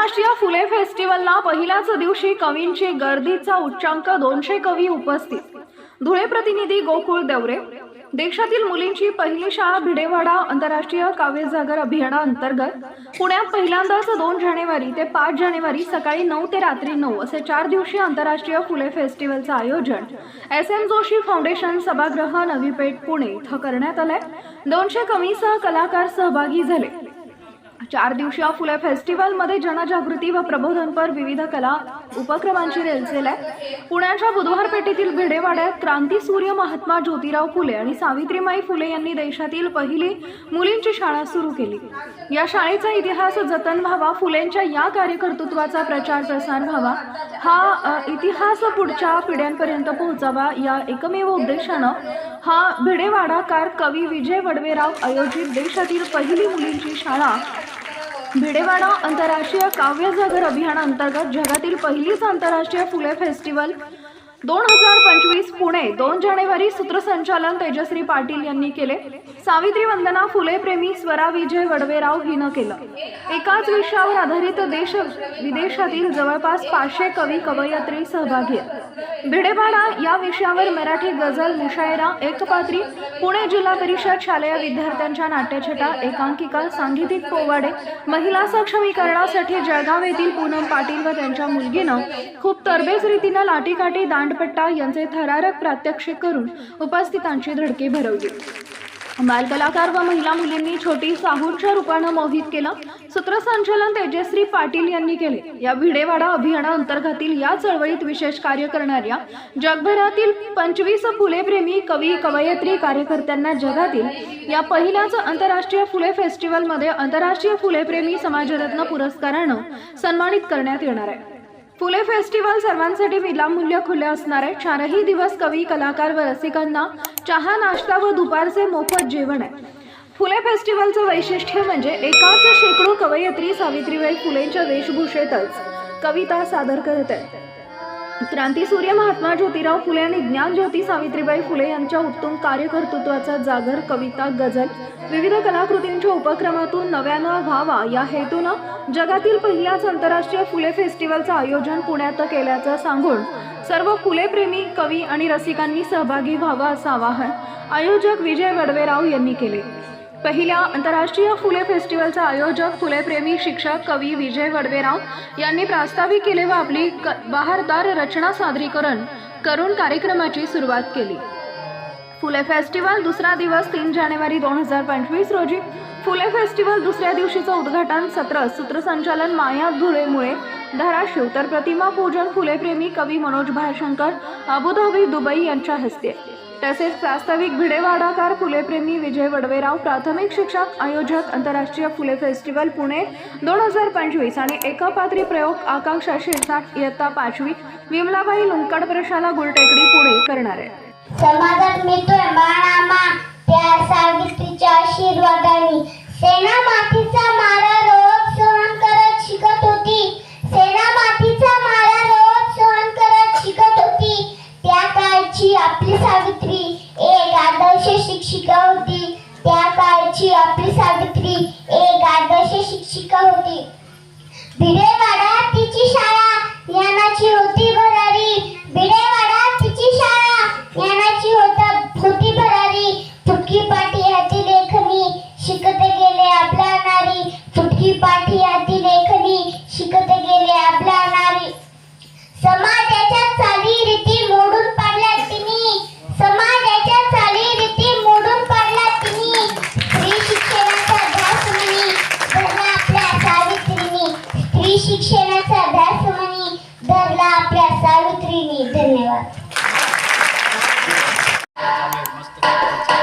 आंतरराष्ट्रीय फुले फेस्टिवलला पहिल्याच दिवशी कवींची गर्दीचा उच्चांक दोनशे कवी उपस्थित. धुळे प्रतिनिधी गोकुळ देवरे. देशातील मुलींची पहिली शाळा भिडेवाडा आंतरराष्ट्रीय काव्य जागर अभियानाअंतर्गत पुण्यात पहिल्यांदाच दोन जानेवारी ते पाच जानेवारी सकाळी नऊ ते रात्री नऊ असे चार दिवशी आंतरराष्ट्रीय फुले फेस्टिवलचं आयोजन. एस. एम. जोशी फाउंडेशन सभागृह नवी पेठ पुणे इथं करण्यात आलंय. दोनशे कमीसह कलाकार सहभागी झाले. चार दिवसीय फुले फेस्टिवलमध्ये जनजागृती व प्रबोधनपर विविध कला उपक्रमांची रेलचेल आहे. पुण्याच्या बुधवार पेठेतील भिडेवाड्यात क्रांती सूर्य महात्मा ज्योतिराव फुले आणि सावित्रीमाई फुले यांनी देशातील पहिली मुलींची शाळा सुरू केली. या शाळेचा इतिहास जतन व्हावा फुलेंच्या या कार्यकर्तृत्वाचा प्रचार प्रसार व्हावा हा इतिहास पुढच्या पिढ्यांपर्यंत पोहोचावा या एकमेव उद्देशानं हा भिडेवाडाकार कवी विजय वडवेराव आयोजित देशातील पहिली मुलींची शाळा भिडेवाडा आंतरराष्ट्रीय काव्यजागर अभियानाअंतर्गत जगातील पहिलीच आंतरराष्ट्रीय फुले फेस्टिवल दोन हजार पंचवीस पुणे दोन जानेवारी सूत्रसंचालन तेजश्री पाटील यांनी केले. सावित्री वंदना फुले प्रेमी स्वरा विजय वडवेराव हिनं केलं. एकाच विषयावर आधारित देश विदेशातील जवळपास पाचशे कवी कवयित्री सहभागी आहेत. भिडेवाडा या विषयावर मराठी गझल मुशायरा एकपात्री पुणे जिल्हा परिषद शालेय विद्यार्थ्यांच्या नाट्यछटा एकांकिका सांगीतिक पोवाडे महिला सक्षमीकरणासाठी जळगाव येथील पूनम पाटील व त्यांच्या मुलगीनं खूप तरबेज रीतीनं लाटीकाठी दांडपट्टा यांचे थरारक प्रात्यक्षिक करून उपस्थितांची धडकी भरवली. बालकलाकार व महिला मुलींनी छोटी साहूरच्या रूपानं मोहित केलं. सूत्रसंचालन तेजश्री पाटील यांनी केले. या भिडेवाडा अभियाना अंतर्गतील या चळवळीत विशेष कार्य करणाऱ्या जगभरातील पंचवीस फुलेप्रेमी कवी कवयित्री कार्यकर्त्यांना जगातील या पहिल्याच आंतरराष्ट्रीय फुले फेस्टिवलमध्ये आंतरराष्ट्रीय फुलेप्रेमी समाजरत्न पुरस्कारानं सन्मानित करण्यात येणार आहे. फुले फेस्टिवल सर्वांसाठी विनामूल्य खुले असणार आहे. चारही दिवस कवी कलाकार व रसिकांना चहा नाश्ता व दुपारचे मोफत जेवण आहे. फुले फेस्टिवलचं वैशिष्ट्य म्हणजे एकाच शेकडो कवयित्री सावित्रीबाई फुलेंच्या वेशभूषेतच कविता सादर करत आहेत. क्रांतीसूर्य महात्मा ज्योतिराव फुले आणि ज्ञान ज्योती सावित्रीबाई फुले यांच्या उत्तम कार्यकर्तृत्वाचा जागर कविता गझल विविध कलाकृतींच्या उपक्रमातून नव्यानं व्हावा. या हेतूनं जगातील पहिल्याच आंतरराष्ट्रीय फुले फेस्टिवलचं आयोजन पुण्यात केल्याचं सांगून सर्व फुलेप्रेमी कवी आणि रसिकांनी सहभागी व्हावं असं आवाहन आयोजक विजय वडवेराव यांनी केले. पहिल्या आंतरराष्ट्रीय फुले फेस्टिवलचा आयोजक फुलेप्रेमी शिक्षक कवी विजय वडवेराव यांनी प्रास्ताविक केले व आपली क बहारदार रचना सादरीकरण करून कार्यक्रमाची सुरुवात केली. फुले फेस्टिवल दुसरा दिवस तीन जानेवारी दोन हजार पंचवीस रोजी. फुले फेस्टिवल दुसऱ्या दिवशीचं उद्घाटन सत्र सूत्रसंचालन माया धुळेमुळे. धाराशिव तर प्रतिमा पूजन फुलेप्रेमी कवी मनोज भायशंकर अबुधाबी दुबई यांच्या हस्ते. तसेच प्रास्ताविक भिडेवाडाकार फुलेप्रेमी विजय वडवेराव प्राथमिक शिक्षक आयोजक आंतरराष्ट्रीय फुले फेस्टिवल पुणे दोन हजार पंचवीस आणि एकापात्री प्रयोग आकांक्षा शिरसाट इयत्ता पाचवी विमलाबाई लुंकड प्रशाला गुलटेकडी पुणे करणार. आहे समाधान मिळतोय बाळामा त्या सावित्रीच्या आशीर्वादाने. सेना मातीचा मारा रोज सहन करत शिकत होती. सेना मातीचा मारा काळची आपली सावित्री. एक आदर्श शिक्षिका होती. त्या काळची आपली सावित्री एक आदर्श शिक्षिका होती. भिडेवाडा तिची शाळा ज्ञानाची होती भरारी. भिडेवाडा तिची शाळा ज्ञानाची होता होती भरारी. फुटकी पाठी हाती लेखनी शिकत गेले आपला नारी. फुटकी पाठी मस्त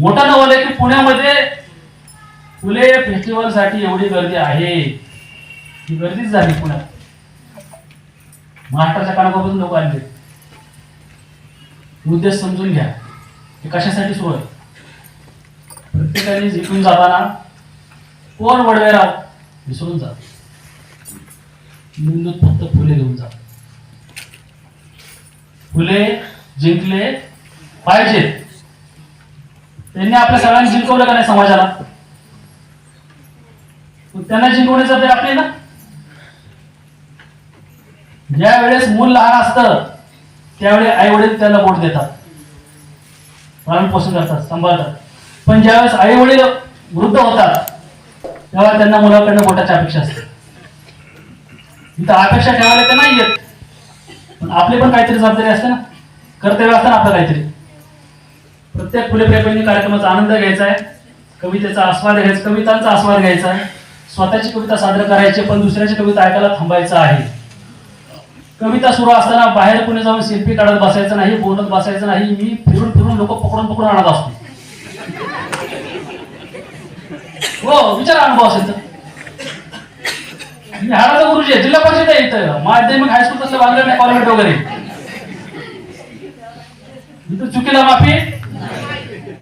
मोठा नव्हलय की पुण्यामध्ये फुले फेस्टिवलसाठी एवढी गर्दी आहे? ही गर्दीच झाली पुण्यात. महाराष्ट्राच्या कानाकोपरून लोक आले उद्देश समजून घ्या. हे कशासाठी सुरू आहे प्रत्येकाने जिंकून जाताना कोण वडवे राव विसरून जात मेंदूत फक्त फुले घेऊन जा. फुले जिंकले पाहिजेत. त्यांनी आपल्या सगळ्यांनी जिंकवलं का नाही समाजाला? त्यांना जिंकवण्याचं जबाबदारी आपली ना? ज्या वेळेस मूल लहान असतं त्यावेळी आई वडील त्याला बोट देतात. पालन पोषण करतात सांभाळतात. पण ज्यावेळेस आई वडील वृद्ध होतात तेव्हा त्यांना मुलाकडनं बोटाची अपेक्षा असते. इथं अपेक्षा ठेवायला तर नाही येत पण आपली पण काहीतरी जबाबदारी असते ना? कर्तव्य असतं ना आपलं काहीतरी. प्रत्येक फुले प्रेमींनी कार्यक्रमाचा आनंद घ्यायचा आहे. कवितेचा आस्वाद घ्यायचा कवितांचा आस्वाद घ्यायचा आहे. स्वतःची कविता सादर करायची पण दुसऱ्याची कविता ऐकायला थांबायचं आहे. कविता सुरू असताना बाहेर कुणी जाऊन सेल्फी काढत बसायचं नाही बोलत बसायचं नाही. मी फिरून फिरून लोक पकडून पकडून आणत असतो. हो विचार अनुभव असेल मी हाडाचा गुरुजी आहे जिल्हा परिषद आहे इथं. माध्यमिक हायस्कूल तसलं बांधलं नाही कॉलेज वगैरे. इथं चुकीला माफी.